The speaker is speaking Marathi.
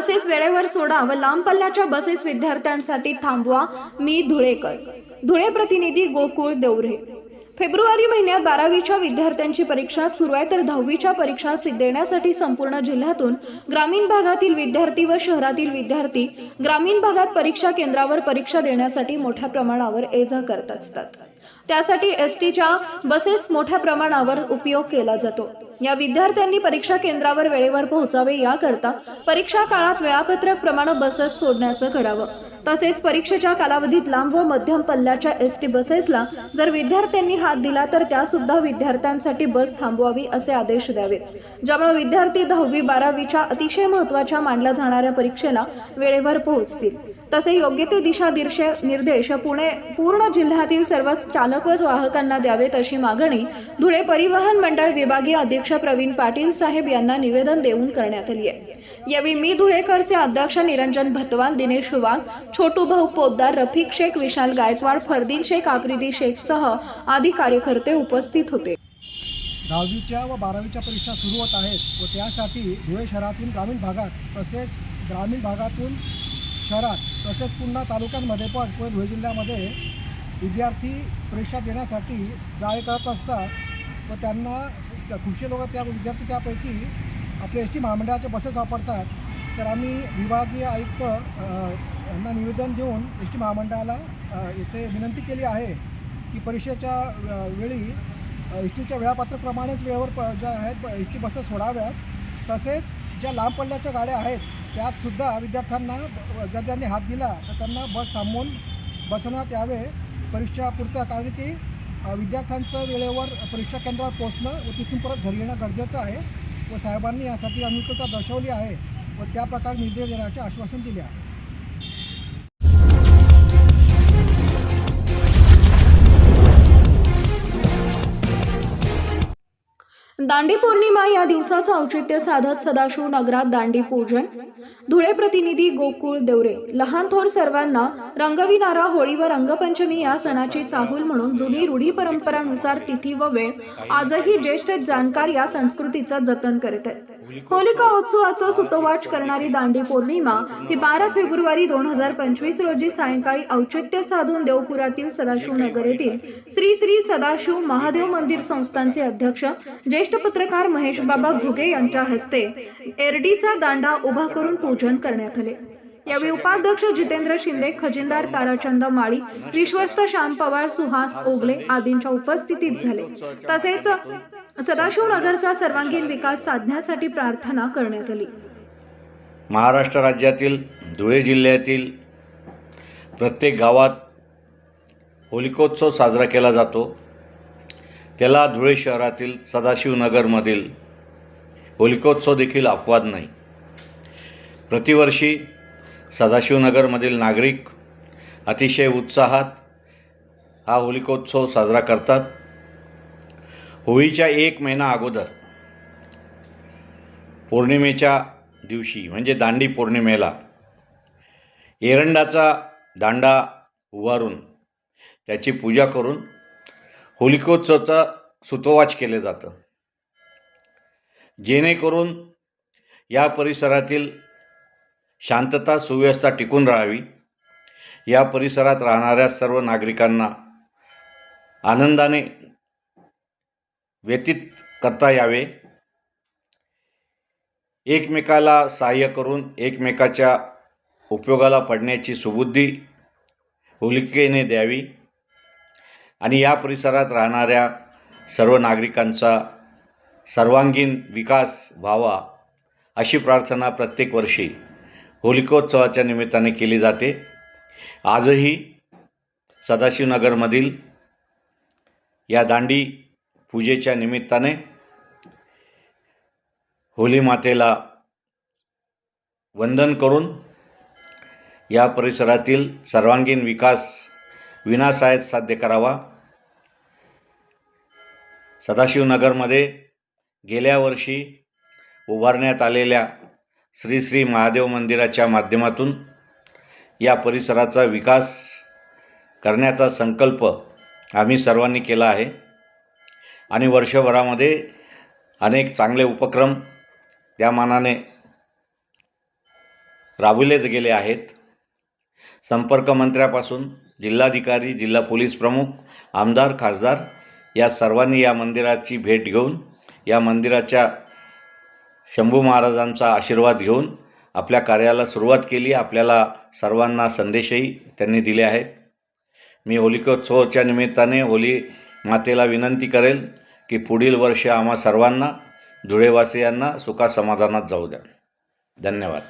बसेस वेळेवर सोडा व लांब पल्ल्याच्या बसेस विद्यार्थ्यांसाठी थांबवा. मी धुळेकर. धुळे प्रतिनिधी गोकुळ देवरे. फेब्रुवारी महिन्यात बारावीच्या विद्यार्थ्यांची परीक्षा सुरू आहे तर दहावीच्या परीक्षा देण्यासाठी संपूर्ण जिल्ह्यातून ग्रामीण भागातील विद्यार्थी व शहरातील विद्यार्थी ग्रामीण भागात परीक्षा केंद्रावर परीक्षा देण्यासाठी मोठ्या प्रमाणावर ये जा करत असतात. त्यासाठी एस टीच्या बसेस मोठ्या प्रमाणावर उपयोग केला जातो. या विद्यार्थ्यांनी परीक्षा केंद्रावर वेळेवर पोहोचावे याकरता परीक्षा काळात वेळापत्रक प्रमाणे बसेस सोडण्याचं करावं. तसेच परीक्षेच्या कालावधीत लांब व मध्यम पल्ल्याच्या एस टी बसेसला जर विद्यार्थ्यांनी हात दिला तर त्या सुद्धा विद्यार्थ्यांसाठी बस थांबवावी असे आदेश द्यावेत. ज्यामुळे विद्यार्थी दहावी बारावीच्या अतिशय महत्त्वाच्या मानल्या जाणाऱ्या परीक्षेला वेळेवर पोहोचतील. तसे योग्य ते दिशा दिर्शे निर्देश पुणे पूर्ण जिल्ह्यातील सर्व चालक व वाहकांना द्यावेत अशी मागणी धुळे परिवहन मंडळ विभागीय अध्यक्ष प्रवीण पाटील साहेब यांना निवेदन देऊन करण्यात आली आहे. यावेळी मी धुळेकरचे अध्यक्ष निरंजन भतवान दिनेश वाघ छोटू भाऊ पोद्दार रफिक शेख विशाल गायकवाड फरदीन शेख आफ्रिदी शेख सह आदी कार्यकर्ते उपस्थित होते. दहावीच्या व बारावीच्या परीक्षा सुरू होत आहेत व त्यासाठी धुळे शहरातून ग्रामीण भागात तसेच ग्रामीण भागातून शहरात तसेच पुन्हा तालुक्यांमध्ये पण पुणे धुळे जिल्ह्यामध्ये विद्यार्थी परीक्षा देण्यासाठी जाळे करत असतात व त्यांना खुपशे लोक त्या विद्यार्थी त्यापैकी आपले एस टी महामंडळाच्या बसेस वापरतात. तर आम्ही विभागीय आयुक्त यांना निवेदन देऊन एस टी महामंडळाला येथे विनंती केली आहे की परीक्षेच्या वेळी एस टीच्या वेळापत्रकप्रमाणेच वेळेवर प ज्या आहेत एस टी बसेस सोडाव्यात. तसेच ज्या लांब पल्ल्याच्या गाड्या आहेत त्यातसुद्धा विद्यार्थ्यांना ब- जर त्यांनी हात दिला तर त्यांना बस थांबवून बसवण्यात यावे. परीक्षा परीक्षापुरतं कारण की विद्यार्थ्यांचं वेळेवर परीक्षा केंद्रावर पोहोचणं व तिथून परत घरी येणं गरजेचं आहे व साहेबांनी यासाठी अनुकूलता दर्शवली आहे व त्याप्रकारे निर्देश देण्याचे आश्वासन दिले आहे. दांडी पौर्णिमा या दिवसाचं औचित्य साधत सदाशिव नगरात दांडी पूजन. धुळे प्रतिनिधी गोकुळ देवरे. लहान थोर सर्वांना रंगविणारा होळी व रंगपंचमी या सणाची चाहूल म्हणून जुनी रूढी परंपरानुसार तिथी व वेळ आजही ज्येष्ठ जाणकार या संस्कृतीचा जतन करत आहेत. होलिका उत्सवाचं सुतोवाच करणारी दांडी पौर्णिमा ही बारा फेब्रुवारी दोन हजार पंचवीस रोजी सायंकाळी औचित्य साधून देवपुरातील सदाशिव नगर येथील श्री श्री सदाशिव महादेव मंदिर संस्थांचे अध्यक्ष ज्येष्ठ पत्रकार महेश बाबा घुगे यांच्या हस्ते एरडीचा दांडा उभा करून पूजन करण्यात आले. यावेळी उपाध्यक्ष जितेंद्र शिंदे खजिनदार ताराचंद माळी विश्वस्त श्याम पवार सुहास ओगले आदींच्या उपस्थितीत झाले. तसेच सदाशिव नगरचा सर्वांगीण विकास साधण्यासाठी प्रार्थना करण्यात आली. महाराष्ट्र राज्यातील धुळे जिल्ह्यातील प्रत्येक गावात होलिकोत्सव साजरा केला जातो. त्याला धुळे शहरातील सदाशिवनगरमधील होलिकोत्सव देखील अपवाद नाही. प्रतिवर्षी सदाशिवनगरमधील नागरिक अतिशय उत्साहात हा होलिकोत्सव साजरा करतात. होळीच्या एक महिना अगोदर पौर्णिमेच्या दिवशी म्हणजे दांडी पौर्णिमेला एरंडाचा दांडा उभारून त्याची पूजा करून होलिकोत्सवाचा सुतोवाच केले जातं. जेणेकरून या परिसरातील शांतता सुव्यवस्था टिकून राहावी. या परिसरात राहणाऱ्या सर्व नागरिकांना आनंदाने व्यतीत करता यावे. एकमेकाला सहाय्य करून एकमेकाच्या उपयोगाला पडण्याची सुबुद्धी होलिकेने द्यावी. आणि या परिसरात राहणाऱ्या सर्व नागरिकांचा सर्वांगीण विकास व्हावा अशी प्रार्थना प्रत्येक वर्षी होलिकोत्सवाच्या निमित्ताने केली जाते. आजही सदाशिवनगरमधील या दांडी पूजेच्या निमित्ताने होली मातेला वंदन करून या परिसरातील सर्वांगीण विकास विनाशाळेत साध्य करावा. सदाशिवनगरमध्ये गेल्या वर्षी उभारण्यात आलेल्या श्री श्री महादेव मंदिराच्या माध्यमातून या परिसराचा विकास करण्याचा संकल्प आम्ही सर्वांनी केला आहे. आणि वर्षभरामध्ये अनेक चांगले उपक्रम त्या मानाने राबविलेच गेले आहेत. संपर्क मंत्र्यापासून जिल्हाधिकारी जिल्हा पोलीस प्रमुख आमदार खासदार या सर्वांनी या मंदिराची भेट घेऊन या मंदिराच्या शंभू महाराजांचा आशीर्वाद घेऊन आपल्या कार्याला सुरुवात केली. आपल्याला सर्वांना संदेशही त्यांनी दिले आहेत. मी होलिकोत्सवाच्या निमित्ताने होली मातेला विनंती करेल की पुढील वर्ष आम्हा सर्वांना धुळेवासियांना सुखासमाधानात जाऊ द्या. धन्यवाद.